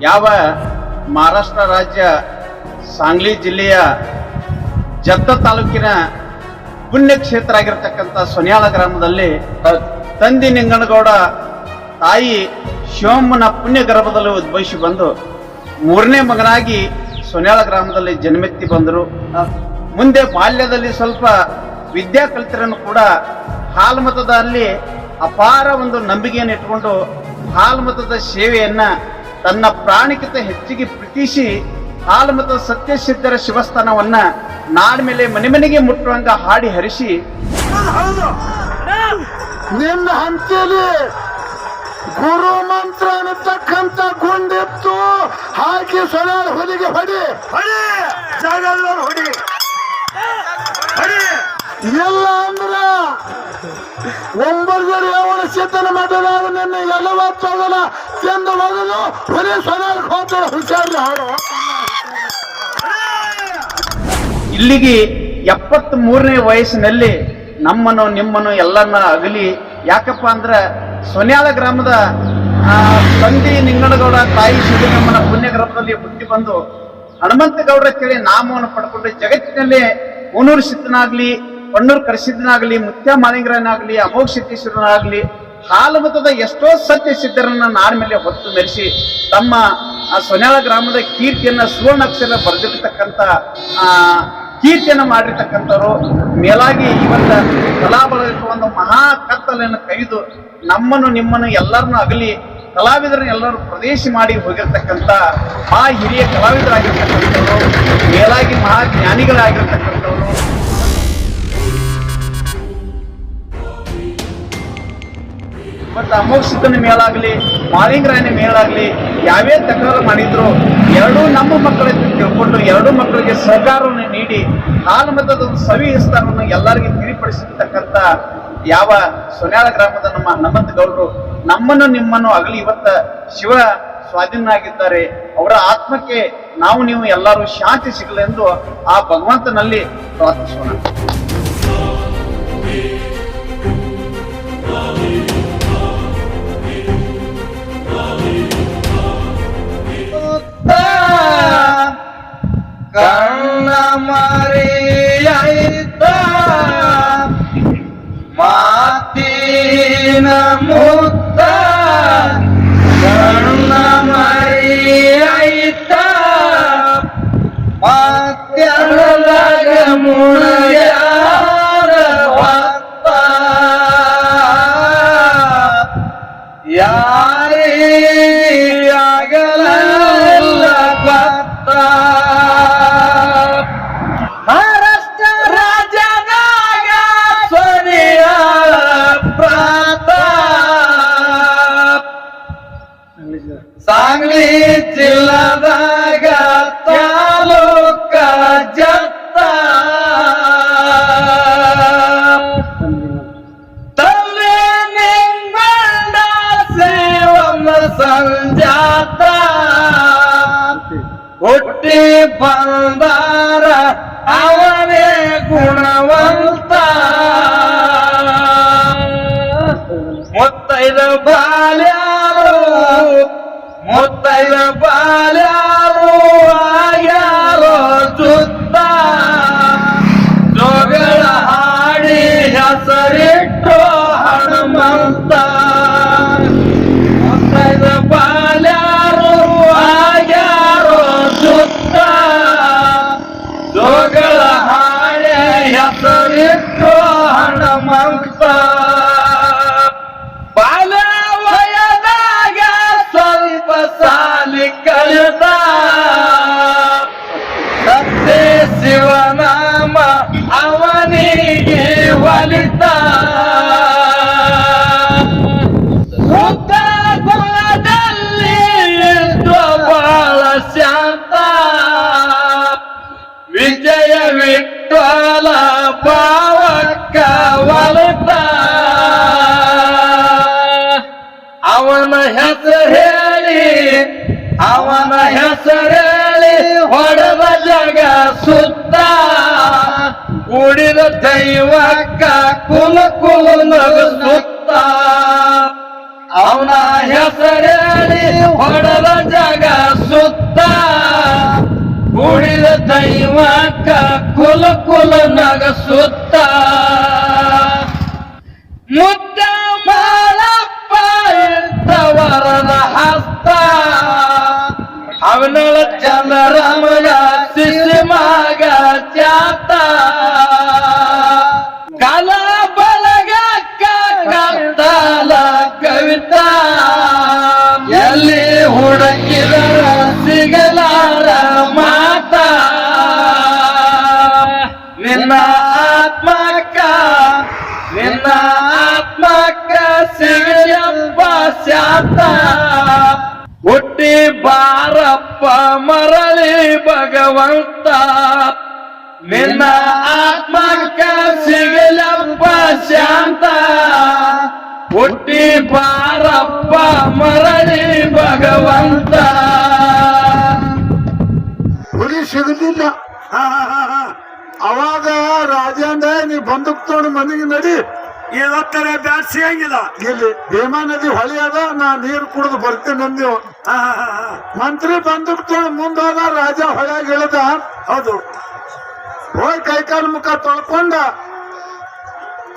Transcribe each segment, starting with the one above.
ಯಾವ ಮಹಾರಾಷ್ಟ್ರ ರಾಜ್ಯ ಸಾಂಗ್ಲಿ ಜಿಲ್ಲೆಯ ಜತ್ತ ತಾಲೂಕಿನ ಪುಣ್ಯಕ್ಷೇತ್ರ ಆಗಿರತಕ್ಕಂಥ ಸೊನ್ಯಾಳ ಗ್ರಾಮದಲ್ಲಿ ತಂದಿ ನಿಂಗನಗೌಡ ತಾಯಿ ಶಿವಮ್ಮನ ಪುಣ್ಯ ಗರ್ಭದಲ್ಲಿ ಉದ್ಭವಿಸಿ ಬಂದು ಮೂರನೇ ಮಗನಾಗಿ ಸೊನ್ಯಾಳ ಗ್ರಾಮದಲ್ಲಿ ಜನ್ಮೆತ್ತಿ ಬಂದರು. ಮುಂದೆ ಬಾಲ್ಯದಲ್ಲಿ ಸ್ವಲ್ಪ ವಿದ್ಯಾ ಕಲಿತರನ್ನು ಕೂಡ ಹಾಲ್ಮತದಲ್ಲಿ ಅಪಾರ ಒಂದು ನಂಬಿಕೆಯನ್ನು ಇಟ್ಕೊಂಡು ಹಾಲ್ಮತದ ಸೇವೆಯನ್ನ ತನ್ನ ಪ್ರಾಣಿಕತೆ ಹೆಚ್ಚಿಗೆ ಪ್ರೀತಿಸಿ ಹಾಲ್ಮತದ ಸತ್ಯಸಿದ್ಧರ ಶಿವಸ್ಥಾನವನ್ನ ನಾಡ ಮೇಲೆ ಮನೆ ಮನೆಗೆ ಮುಟ್ಟುವಂಗ ಹಾಡಿ ಹರಿಸಿ. ನಿನ್ನ ಹಂತೇಲಿ ಗುರು ಮಂತ್ರ ಅನ್ನತಕ್ಕಂಥ ಗುಂಡಿತ್ತು ಹಾಕಿ ಸೊನಾಳ ಹೊಲಿಗೆ ಹೊಡಿ. ಹೊಡಿ. ಜಾಗದವ್ರು ಹೊಡಿ. ಹೊಡಿ. ಇಲ್ಲ ಅಂದ್ರ ಒಂಬರ್ಗರು ಯಾವನ ಚಿಂತನ ಮಾಡಿದಾಗ ನಿನ್ನ ಎಲ್ಲವ ತಗಲ ಒಗದು ಬರೀ ಸೊನಾಳ ಹೋಗ್ತಾರ ಹುಷಾರ್ಲಿ ಹಾಡು. ಇಲ್ಲಿಗೆ ಎಪ್ಪತ್ತ್ ಮೂರನೇ ವಯಸ್ಸಿನಲ್ಲಿ ನಮ್ಮನ್ನು ನಿಮ್ಮನ್ನು ಎಲ್ಲರನ್ನ ಅಗಲಿ. ಯಾಕಪ್ಪ ಅಂದ್ರ ಸೊನ್ಯಾಳ ಗ್ರಾಮದ ತಂದೆ ನಿಂಗನಗೌಡ ತಾಯಿ ಶಿವಲಿಂಗಮ್ಮನ ಪುಣ್ಯ ಗ್ರಾಮದಲ್ಲಿ ಹುಟ್ಟಿ ಬಂದು ಹನುಮಂತಗೌಡರ ಕೇಳಿ ನಾಮವನ್ನು ಪಡ್ಕೊಂಡು ಜಗತ್ತಿನಲ್ಲಿ ಮುನೂರು ಸಿದ್ಧನಾಗ್ಲಿ. ಪಣ್ಣೂರು ಕರಸಿದ್ದನಾಗ್ಲಿ ಮುತ್ಯ ಮಾಲಿಂಗರನಾಗ್ಲಿ ಅಮೋಘ ಸಿದ್ದೇಶ್ವರನಾಗಲಿ ಹಾಲಮತದ ಎಷ್ಟೋ ಸತ್ಯ ಸಿದ್ಧರನ್ನ ಮೇಲೆ ಹೊತ್ತು ಮೆರೆಸಿ ತಮ್ಮ, ಆ ಸೊನ್ಯಾಳ ಗ್ರಾಮದ ಕೀರ್ತಿಯನ್ನ ಸುವರ್ಣಾಕ್ಷರ ಬರೆದಿರ್ತಕ್ಕಂಥ, ಆ, ಕೀರ್ತಿಯನ್ನ ಮಾಡಿರ್ತಕ್ಕಂಥವ್ರು, ಮೇಲಾಗಿ ಇವತ್ತ ಕಲಾಬಲ ಒಂದು ಮಹಾ ಕತ್ತಲೆಯನ್ನು ಕೈದು ನಮ್ಮನ್ನು ನಿಮ್ಮನ್ನು ಎಲ್ಲರನ್ನು ಅಗಲಿ, ಕಲಾವಿದರನ್ನ ಎಲ್ಲರೂ ಪ್ರದೇಶ ಮಾಡಿ ಹೋಗಿರ್ತಕ್ಕಂಥ ಮಹಾ ಹಿರಿಯ ಕಲಾವಿದರಾಗಿರ್ತಕ್ಕಂಥವ್ರು, ಮೇಲಾಗಿ ಮಹಾ ಜ್ಞಾನಿಗಳಾಗಿರ್ತಕ್ಕಂಥವ್ರು ಮತ್ತು ಮೇಲಾಗಲಿ, ಮಾಲಿಂಗರಾಯನ ಮೇಲಾಗಲಿ ಯಾವೇ ತಕರಾರು ಮಾಡಿದ್ರು ಎರಡೂ ನಮ್ಮ ಮಕ್ಕಳಿಂದ ತಿಳ್ಕೊಂಡು, ಎರಡೂ ಮಕ್ಕಳಿಗೆ ಸಹಕಾರವನ್ನು ನೀಡಿ ಹಾಲು ಮತದ ಒಂದು ಸವಿ ವಿಸ್ತಾರವನ್ನು ಎಲ್ಲರಿಗೂ ತಿಳಿಪಡಿಸಿರ್ತಕ್ಕಂಥ ಯಾವ ಸೊನ್ಯಾಳ ಗ್ರಾಮದ ನಮ್ಮ ಹನುಮಂತ ಗೌಡರು, ನಮ್ಮನ್ನು ನಿಮ್ಮನ್ನು ಅಗಲಿ ಇವತ್ತ ಶಿವ ಸ್ವಾಧೀನಾಗಿದ್ದಾರೆ ಅವರ ಆತ್ಮಕ್ಕೆ ನಾವು ನೀವು ಎಲ್ಲರೂ ಶಾಂತಿ ಸಿಗಲೆಂದು ಆ ಭಗವಂತನಲ್ಲಿ ಪ್ರಾರ್ಥಿಸೋಣ. கண்ணமறியைத்த மாத்தின முத்த கண்ணமறியைத்த மாத்தியமுனைய ಹುಟ್ಟಿ ಬಂದಾರ ಅವನೇ ಗುಣವಂತ. ಮುತ್ತೈದ ಬಾಲ್ಯಾರು ಮುತ್ತೈದ ಬಾಲ್ಯಾರು ಕಲಿತ. ಸತ್ಯ ಶಿವನಾಮ ಅವನಿಗೆ ಒಲಿತ. ಸುತ್ತ ಗುಣದಲ್ಲಿ ಬಾಳ ಶಾಂತ. ವಿಜಯ ವಿಠಲ ಪಾವಕ್ಕ ಅವನ ಹೆಸರು ಕುಡಿದ ದೈವಕ್ಕ ಕುಲ ಕುಲ ನಗಸುತ್ತ ಅವನ ಹೆಸರೇಳಿ ಹೊಡೆದ ಜಗ ಸುತ್ತ. ಕುಡಿದ ದೈವಕ್ಕ ಕುಲ ಕುಲ ನಗಸುತ್ತ ಶಾಂತ ಹುಟ್ಟಿ ಬಾರಪ್ಪ, ಮರಳಿ ಭಗವಂತ. ನಿನ್ನ ಆತ್ಮಕ್ಕ ಸಿಗಲಪ್ಪ ಶಾಂತ. ಹುಟ್ಟಿ ಬಾರಪ್ಪ, ಮರಳಿ ಭಗವಂತ. ಹುಲಿ ಸಿಗಲಿಲ್ಲ ಅವಾಗ ರಾಜ ನೀ ಬಂದೂಕ್ ತಗೊಂಡು ಮನೆಗೆ ನಡಿ. ಇವತ್ತರ ಬ್ಯಾಟ್ ಸಿಗಂಗಿಲ್ಲ. ಇಲ್ಲಿ ಭೀಮಾ ನದಿ ಹೊಳಿ ಅದ ನಾ ನೀರು ಕುಡಿದು ಬರ್ತೀನಿ ಅಂದೇವು ಹಾ ಮಂತ್ರಿ ಬಂದು ಮುಂದೋದ ರಾಜ ಹೊಳ್ಯಾಗ ಇಳಿದ. ಹೌದು. ಹೋಗಿ ಕೈಕಾಲು ಮುಖ ತೊಳ್ಕೊಂಡ.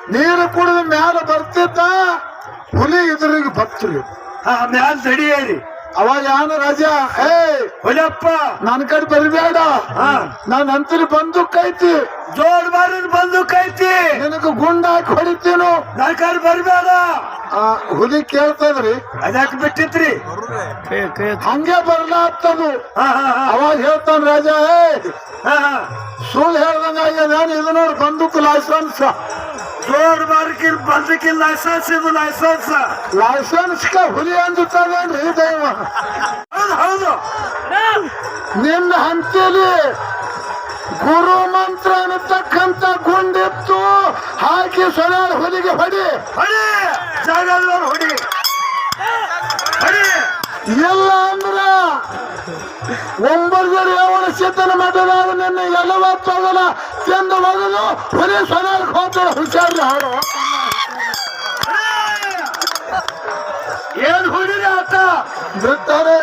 ನೀರು ಕುಡಿದು ಮ್ಯಾಲ ಬರ್ತಿದ್ದ ಹುಲಿ ಇದ್ರಿಗೆ ಬರ್ತೀರಿ ಮ್ಯಾಲ ತಡಿಯೇರಿ ಅವಾಗ ಯಾನ ರಾಜ? ಏ ಹೊಲಪ್ಪ ನನ್ ಕಡೆ ಬರಬೇಡ. ನಾನ್ ಅಂತರಿ ಬಂದು ಕೈತಿ ಜೋಡ್ ಬಾರಿ ಬಂದು ಕೈತಿ ನಿನಗ ಗುಂಡ ಹಾಕಿ ಹೊಡಿತೀನು. ನನ್ ಬರ್ಬೇಡ. ಬರಬೇಡ ಹುಲಿ ಕೇಳ್ತದ್ರಿ ಅದಕ್ಕೆ ಬಿಟ್ಟಿತ್ರಿ ಹಂಗೆ ಹಾ ಹಾ ಅವಾಗ ಹೇಳ್ತಾನ ರಾಜ ಏ ಸುಳ್ಳು ಹೇಳ್ದಂಗ ನಾನು ಏನ್ ಇದು ನೋಡಿ ಬಂದೂಕ್ ಲೈಸೆನ್ಸ್ ಜೋಡ್ ಬಾರಿಕಿಲ್ ಬಂದಕ್ಕಿಲ್ ಲೈಸೆನ್ಸ್ ಇದು ಲೈಸೆನ್ಸ್ ಲೈಸೆನ್ಸ್ ಹುಲಿ ಅಂದುತ್ತದೇನ್ರಿ ದೈವ. ಹೌದು ಹೌದು. ನಿನ್ನ ಹಂತಲಿ ಗುರು ಮಂತ್ರ ಅನ್ನತಕ್ಕಂತ ಗುಂಡಿತ್ತು ಹಾಕಿ ಸೊನಾಳ ಹುಲಿಗೆ ಹೊಡಿ. ಹೊಡಿ ಜಾಗದವ್ರು ಹೊಡಿ. ಹೊಡಿ. ಇಲ್ಲ ಅಂದ್ರ ಒಂಬರ್ಗರ ಯಾವನ ಚೇತನ ಮಾಡಲಾರ ನಿನ್ನ ಎಲ್ಲವ ತಗಲ ಚೆಂದ ಒಗದು ಹುಲಿ ಸೊನಾಳ ಹೋಗ್ತಾಳ ಹುಷಾರ ಹಾಡು. ಏನ್ ಹುಡಿರಿ ಆತ? ಬಿಡ್ತಾರೆ.